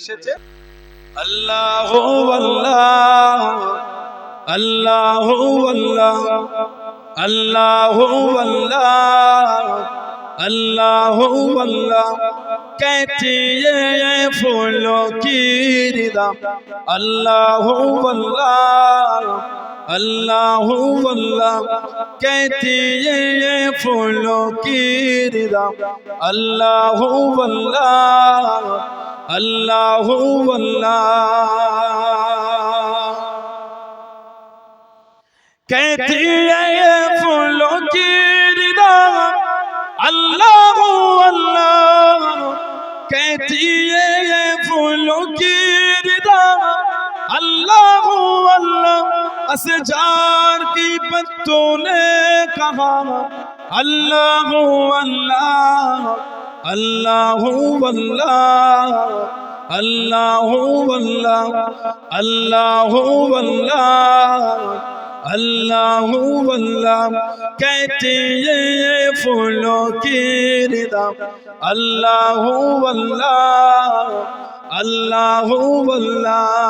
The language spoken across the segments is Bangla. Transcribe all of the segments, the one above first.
এসেছে আল্লাহ আল্লাহ আল্লাহ আল্লাহ আল্লাহ আল্লাহ اللہ اللہ کہتی ہے پھولوں کی ردا اللہ اللہ اللہ اللہ کہتی ہے پھولوں کی ردا اللہ اللہ अल्लाह अल्लाह कहती है ये फूलों की रिदा अल्लाह अल्लाह कहती है ये फूलों की रिदा अल्लाह अल्लाह असजार की पत्तों ने कहा अल्लाह अल्लाह আল্লাহ আল্লাহ আল্লাহ আল্লাহ আল্লাহ আল্লাহ اللہ اللہ کہتے یہ پھولوں کی ردا اللہ اللہ اللہ اللہ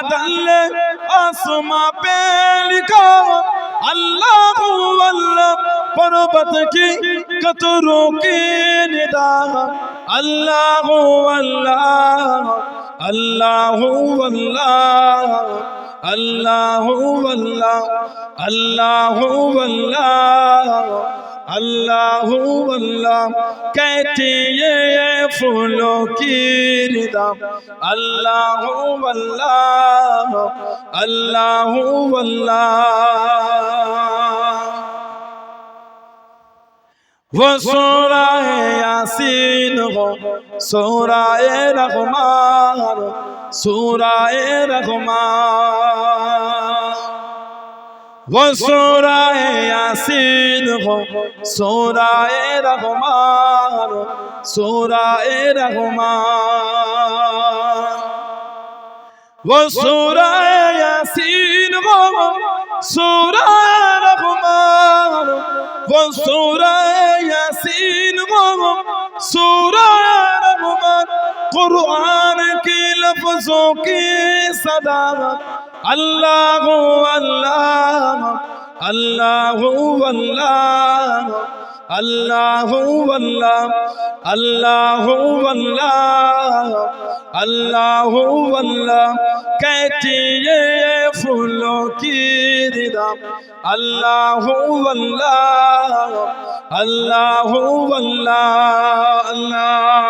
बादल आसमां पे लिखा अल्लाह अल्लाह पर्वत की कतरों की निदा अल्लाह अल्लाह अल्लाह अल्लाह अल्लाह अल्लाह अल्लाह अल्लाह अल्लाह अल्लाह कहती ये ফুলো কির দাম আল্লাহ আল্লাহ আল্লাহ আল্লাহ وہ سورہ یاسین ہو سورہ رحمان سورہ رحمان وہ سورہ یاسین ہو سورہ رحمان সুরায় রহমান। ও সুরায় ইয়াসিন গো, সুরায় রহমান। ও সুরায় ইয়াসিন গো, সুরায় রহমান। قرآن کی لفظوں کی صدا اللہ ہو اللہ اللہ ہو اللہ আল্লাহ আল্লাহ আল্লাহ আল্লাহ আল্লাহ আল্লাহ कहती फूलों की दिदा अल्लाह अल्लाह अल्लाह अल्लाह अल्लाह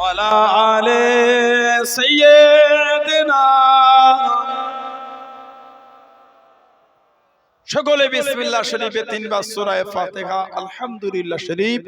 वाला आले সকলে বিসমিল্লা শরীফে তিনবার সুরায় ফাতেহা আলহামদুলিল্লাহ শরীফ।